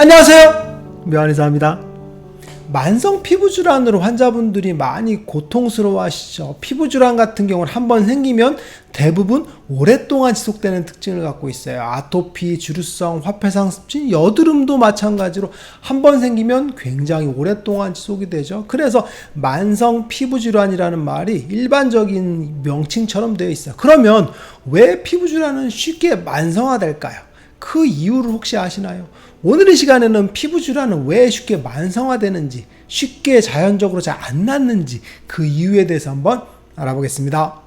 안녕하세요. 묘한의사입니다. 만성 피부 질환으로 환자분들이 많이 고통스러워하시죠. 피부 질환 같은 경우는 한 번 생기면 대부분 오랫동안 지속되는 특징을 갖고 있어요. 아토피, 주루성, 화폐상 습진, 여드름도 마찬가지로 한 번 생기면 굉장히 오랫동안 지속이 되죠. 그래서 만성 피부 질환이라는 말이 일반적인 명칭처럼 되어 있어요. 그러면 왜 피부 질환은 쉽게 만성화될까요? 그 이유를 혹시 아시나요? 오늘 이 시간에는 피부 질환은 왜 쉽게 만성화되는지, 쉽게 자연적으로 잘 안 낫는지 그 이유에 대해서 한번 알아보겠습니다.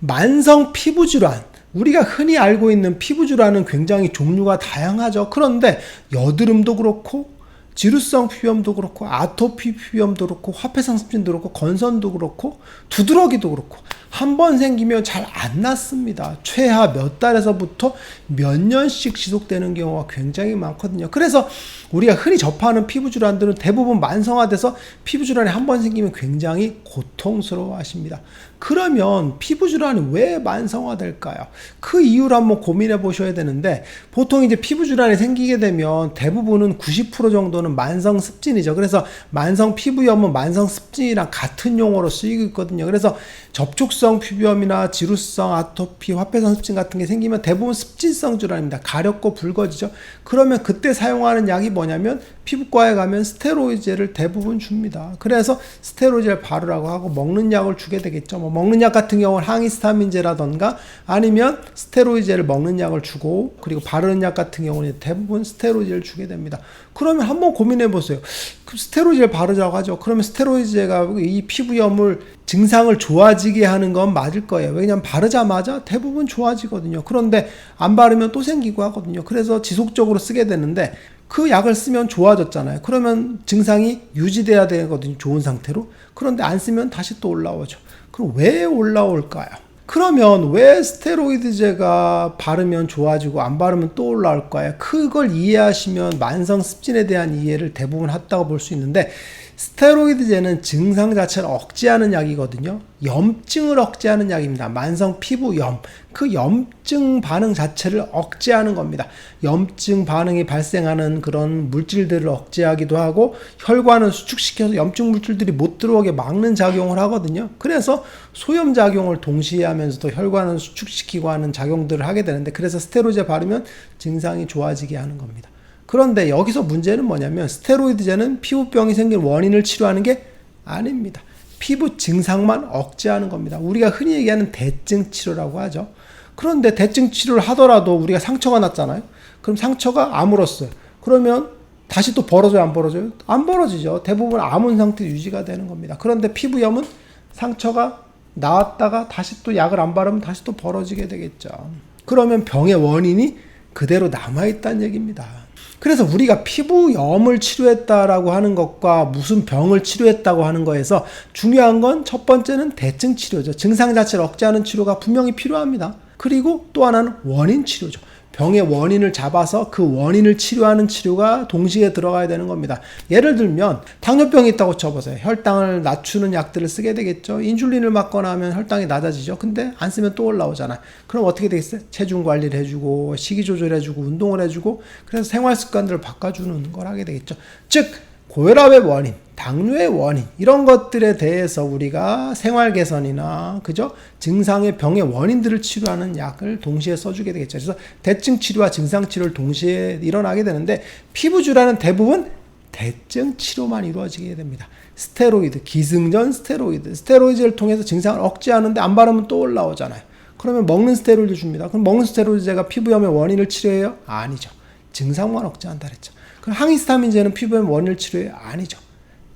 만성 피부 질환. 우리가 흔히 알고 있는 피부 질환은 굉장히 종류가 다양하죠. 그런데 여드름도 그렇고 지루성 피부염도 그렇고 아토피 피부염도 그렇고 화폐상습진도 그렇고 건선도 그렇고 두드러기도 그렇고 한 번 생기면 잘 안 낫습니다. 최하 몇 달에서부터 몇 년씩 지속되는 경우가 굉장히 많거든요. 그래서 우리가 흔히 접하는 피부 질환들은 대부분 만성화돼서 피부 질환이 한 번 생기면 굉장히 고통스러워하십니다. 그러면 피부 질환이 왜 만성화될까요? 그 이유를 한번 고민해 보셔야 되는데 보통 이제 피부 질환이 생기게 되면 대부분은 90% 정도는 만성 습진이죠. 그래서 만성 피부염은 만성 습진이랑 같은 용어로 쓰이고 있거든요. 그래서 접촉성 피부염이나 지루성 아토피, 화폐성 습진 같은 게 생기면 대부분 습진성 질환입니다. 가렵고 붉어지죠. 그러면 그때 사용하는 약이 뭐냐면 피부과에 가면 스테로이드제를 대부분 줍니다. 그래서 스테로이드를 바르라고 하고 먹는 약을 주게 되겠죠. 뭐 먹는 약 같은 경우는 항히스타민제라던가 아니면 스테로이드제를 먹는 약을 주고 그리고 바르는 약 같은 경우는 대부분 스테로이드를 주게 됩니다. 그러면 한번 고민해 보세요. 그 스테로이드를 바르자고 하죠. 그러면 스테로이드제가 이 피부염을 증상을 좋아지게 하는 건 맞을 거예요. 왜냐하면 바르자마자 대부분 좋아지거든요. 그런데 안 바르면 또 생기고 하거든요. 그래서 지속적으로 쓰게 되는데 그 약을 쓰면 좋아졌잖아요. 그러면 증상이 유지돼야 되거든요. 좋은 상태로. 그런데 안 쓰면 다시 또 올라오죠. 그럼 왜 올라올까요? 그러면 왜 스테로이드제가 바르면 좋아지고 안 바르면 또 올라올까요? 그걸 이해하시면 만성 습진에 대한 이해를 대부분 했다고 볼 수 있는데 스테로이드제는 증상 자체를 억제하는 약이거든요. 염증을 억제하는 약입니다. 만성 피부염. 그 염증 반응 자체를 억제하는 겁니다. 염증 반응이 발생하는 그런 물질들을 억제하기도 하고 혈관을 수축시켜서 염증 물질들이 못 들어오게 막는 작용을 하거든요. 그래서 소염 작용을 동시에 하면서도 혈관을 수축시키고 하는 작용들을 하게 되는데 그래서 스테로이드 바르면 증상이 좋아지게 하는 겁니다. 그런데 여기서 문제는 뭐냐면 스테로이드제는 피부병이 생긴 원인을 치료하는 게 아닙니다. 피부 증상만 억제하는 겁니다. 우리가 흔히 얘기하는 대증 치료라고 하죠. 그런데 대증 치료를 하더라도 우리가 상처가 났잖아요. 그럼 상처가 아물었어요. 그러면 다시 또 벌어져요, 안 벌어져요? 안 벌어지죠. 대부분 아문 상태 유지가 되는 겁니다. 그런데 피부염은 상처가 나왔다가 다시 또 약을 안 바르면 다시 또 벌어지게 되겠죠. 그러면 병의 원인이 그대로 남아있다는 얘기입니다. 그래서 우리가 피부염을 치료했다라고 하는 것과 무슨 병을 치료했다고 하는 거에서 중요한 건 첫 번째는 대증 치료죠. 증상 자체를 억제하는 치료가 분명히 필요합니다. 그리고 또 하나는 원인 치료죠. 병의 원인을 잡아서 그 원인을 치료하는 치료가 동시에 들어가야 되는 겁니다. 예를 들면 당뇨병이 있다고 쳐보세요. 혈당을 낮추는 약들을 쓰게 되겠죠. 인슐린을 맞거나 하면 혈당이 낮아지죠. 근데 안 쓰면 또 올라오잖아요. 그럼 어떻게 되겠어요? 체중 관리를 해주고 식이 조절해주고 운동을 해주고 그래서 생활 습관들을 바꿔주는 걸 하게 되겠죠. 즉 고혈압의 원인, 당뇨의 원인 이런 것들에 대해서 우리가 생활 개선이나 그죠 증상의 병의 원인들을 치료하는 약을 동시에 써주게 되겠죠. 그래서 대증 치료와 증상 치료를 동시에 일어나게 되는데 피부 질환은 대부분 대증 치료만 이루어지게 됩니다. 스테로이드, 기승전 스테로이드, 스테로이드를 통해서 증상을 억제하는데 안 바르면 또 올라오잖아요. 그러면 먹는 스테로이드 줍니다. 그럼 먹는 스테로이드제가 피부염의 원인을 치료해요? 아니죠. 증상만 억제한다 그랬죠. 그럼 항히스타민제는 피부염 원인을 치료해요? 아니죠.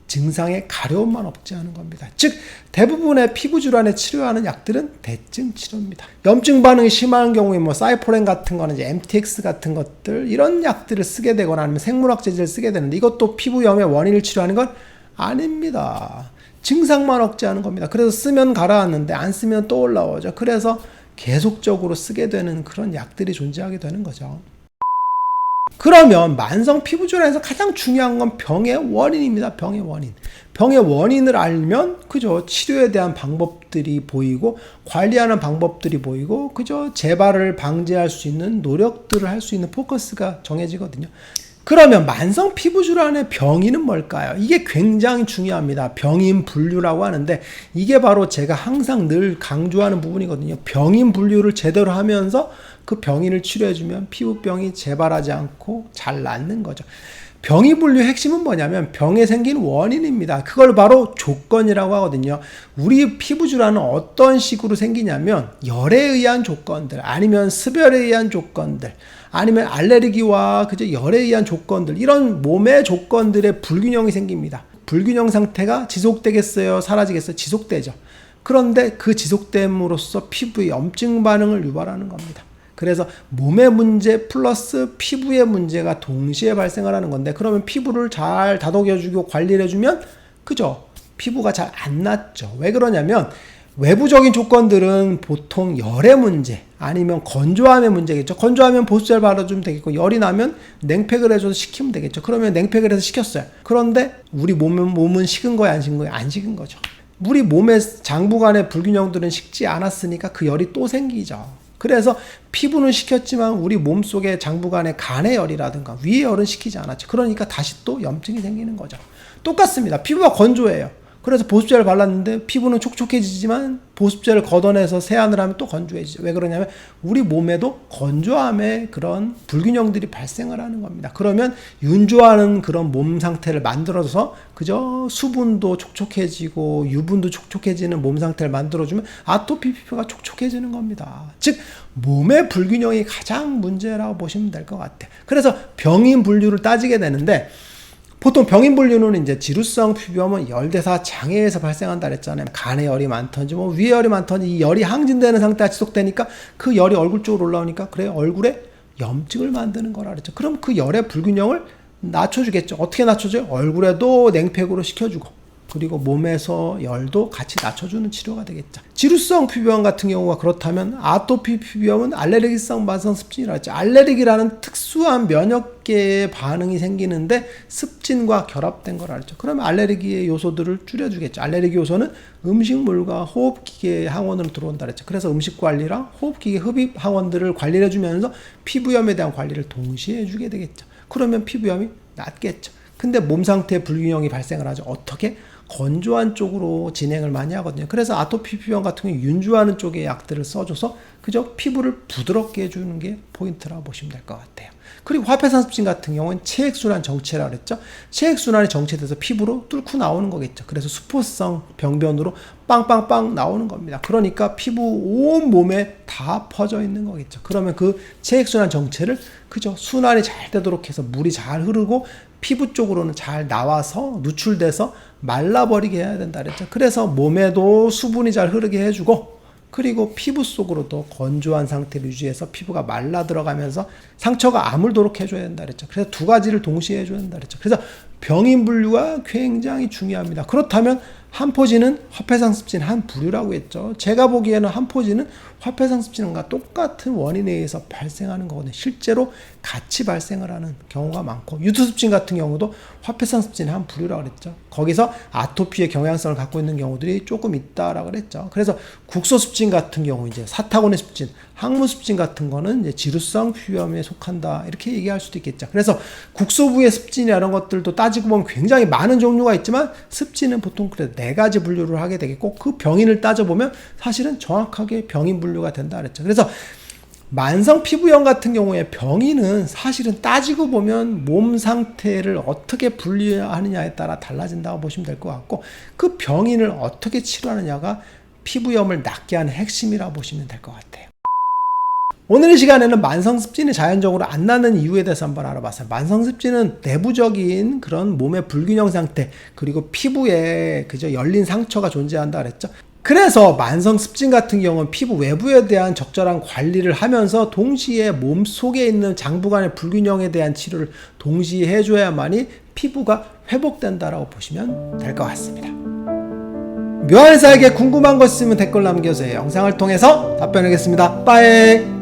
증상의 가려움만 억제하는 겁니다. 즉 대부분의 피부 질환에 치료하는 약들은 대증 치료입니다. 염증 반응이 심한 경우에 뭐 사이포렌 같은 거는 이제 MTX 같은 것들 이런 약들을 쓰게 되거나 아니면 생물학 제제를 쓰게 되는데 이것도 피부염의 원인을 치료하는 건 아닙니다. 증상만 억제하는 겁니다. 그래서 쓰면 가라앉는데 안 쓰면 또 올라오죠. 그래서 계속적으로 쓰게 되는 그런 약들이 존재하게 되는 거죠. 그러면 만성 피부 질환에서 가장 중요한 건 병의 원인입니다. 병의 원인. 병의 원인을 알면 그죠 치료에 대한 방법들이 보이고 관리하는 방법들이 보이고 그죠 재발을 방지할 수 있는 노력들을 할 수 있는 포커스가 정해지거든요. 그러면 만성 피부 질환의 병인은 뭘까요? 이게 굉장히 중요합니다. 병인 분류라고 하는데 이게 바로 제가 항상 늘 강조하는 부분이거든요. 병인 분류를 제대로 하면서 그 병인을 치료해주면 피부병이 재발하지 않고 잘 낫는 거죠. 병이 분류 핵심은 뭐냐면 병에 생긴 원인입니다. 그걸 바로 조건이라고 하거든요. 우리 피부 질환은 어떤 식으로 생기냐면 열에 의한 조건들 아니면 습열에 의한 조건들 아니면 알레르기와 그저 열에 의한 조건들 이런 몸의 조건들의 불균형이 생깁니다. 불균형 상태가 지속되겠어요? 사라지겠어요? 지속되죠. 그런데 그 지속됨으로써 피부의 염증 반응을 유발하는 겁니다. 그래서 몸의 문제 플러스 피부의 문제가 동시에 발생을 하는 건데 그러면 피부를 잘 다독여주고 관리를 해주면 그죠? 피부가 잘 안 낫죠. 왜 그러냐면 외부적인 조건들은 보통 열의 문제 아니면 건조함의 문제겠죠. 건조하면 보습제를 발라주면 되겠고 열이 나면 냉팩을 해줘서 식히면 되겠죠. 그러면 냉팩을 해서 식혔어요. 그런데 우리 몸은 몸은 식은 거야 안 식은 거야 안 식은 거죠. 우리 몸의 장부간의 불균형들은 식지 않았으니까 그 열이 또 생기죠. 그래서 피부는 식혔지만 우리 몸속의 장부간의 간의 열이라든가 위의 열은 식히지 않았죠. 그러니까 다시 또 염증이 생기는 거죠. 똑같습니다. 피부가 건조해요. 그래서 보습제를 발랐는데 피부는 촉촉해지지만 보습제를 걷어내서 세안을 하면 또 건조해지죠. 왜 그러냐면 우리 몸에도 건조함의 그런 불균형들이 발생을 하는 겁니다. 그러면 윤조하는 그런 몸 상태를 만들어서 그저 수분도 촉촉해지고 유분도 촉촉해지는 몸 상태를 만들어주면 아토피 피부가 촉촉해지는 겁니다. 즉 몸의 불균형이 가장 문제라고 보시면 될 것 같아요. 그래서 병인 분류를 따지게 되는데 보통 병인 분류는 이제 지루성 피부염은 열대사 장애에서 발생한다 그랬잖아요. 간에 열이 많던지 뭐 위에 열이 많던지 이 열이 항진되는 상태가 지속되니까 그 열이 얼굴 쪽으로 올라오니까 그래 얼굴에 염증을 만드는 거라 그랬죠. 그럼 그 열의 불균형을 낮춰주겠죠. 어떻게 낮춰줘요? 얼굴에도 냉팩으로 식혀주고 그리고 몸에서 열도 같이 낮춰주는 치료가 되겠죠. 지루성 피부염 같은 경우가 그렇다면 아토피 피부염은 알레르기성 만성 습진이라고 했죠. 알레르기라는 특수한 면역계의 반응이 생기는데 습진과 결합된 거라 했죠. 그러면 알레르기의 요소들을 줄여주겠죠. 알레르기 요소는 음식물과 호흡기계 항원으로 들어온다 그랬죠. 그래서 음식 관리랑 호흡기계 흡입 항원들을 관리를 해주면서 피부염에 대한 관리를 동시에 해주게 되겠죠. 그러면 피부염이 낫겠죠. 근데 몸 상태 불균형이 발생을 하죠. 어떻게? 건조한 쪽으로 진행을 많이 하거든요. 그래서 아토피 피부염 같은 경우 윤주하는 쪽의 약들을 써줘서 그저 피부를 부드럽게 해주는 게 포인트라고 보시면 될 것 같아요. 그리고 화폐산습진 같은 경우는 체액순환 정체라 그랬죠. 체액순환이 정체돼서 피부로 뚫고 나오는 거겠죠. 그래서 수포성 병변으로 빵빵빵 나오는 겁니다. 그러니까 피부 온 몸에 다 퍼져 있는 거겠죠. 그러면 그 체액순환 정체를 그죠 순환이 잘 되도록 해서 물이 잘 흐르고 피부 쪽으로는 잘 나와서 누출돼서 말라버리게 해야 된다 그랬죠. 그래서 몸에도 수분이 잘 흐르게 해주고 그리고 피부 속으로도 건조한 상태를 유지해서 피부가 말라 들어가면서 상처가 아물도록 해줘야 된다 그랬죠. 그래서 두 가지를 동시에 해줘야 된다 그랬죠. 그래서 병인 분류가 굉장히 중요합니다. 그렇다면 한포지는 화폐상습진 한 부류라고 했죠. 제가 보기에는 한포지는 화폐상습진과 똑같은 원인에 의해서 발생하는 거거든요. 실제로 같이 발생을 하는 경우가 많고 유투습진 같은 경우도 화폐상습진 한 부류라고 그랬죠. 거기서 아토피의 경향성을 갖고 있는 경우들이 조금 있다라고 그랬죠. 그래서 국소습진 같은 경우 이제 사타구니 습진, 항무습진 같은 거는 이제 지루성 피부염에 속한다 이렇게 얘기할 수도 있겠죠. 그래서 국소부의 습진이나 이런 것들도 따지고 보면 굉장히 많은 종류가 있지만 습진은 보통 그래 네 가지 분류를 하게 되겠고 그 병인을 따져 보면 사실은 정확하게 병인 분류 가 된다 그랬죠. 그래서 만성 피부염 같은 경우에 병인은 사실은 따지고 보면 몸 상태를 어떻게 분류하느냐에 따라 달라진다고 보시면 될 것 같고 그 병인을 어떻게 치료하느냐가 피부염을 낫게 하는 핵심이라고 보시면 될 것 같아요. 오늘 이 시간에는 만성습진이 자연적으로 안 나는 이유에 대해서 한번 알아봤어요. 만성습진은 내부적인 그런 몸의 불균형 상태, 그리고 피부에 그저 열린 상처가 존재한다 그랬죠. 그래서 만성 습진 같은 경우는 피부 외부에 대한 적절한 관리를 하면서 동시에 몸 속에 있는 장부간의 불균형에 대한 치료를 동시에 해줘야만이 피부가 회복된다라고 보시면 될 것 같습니다. 묘한 사에게 궁금한 거 있으면 댓글 남겨주세요. 영상을 통해서 답변하겠습니다. 빠이!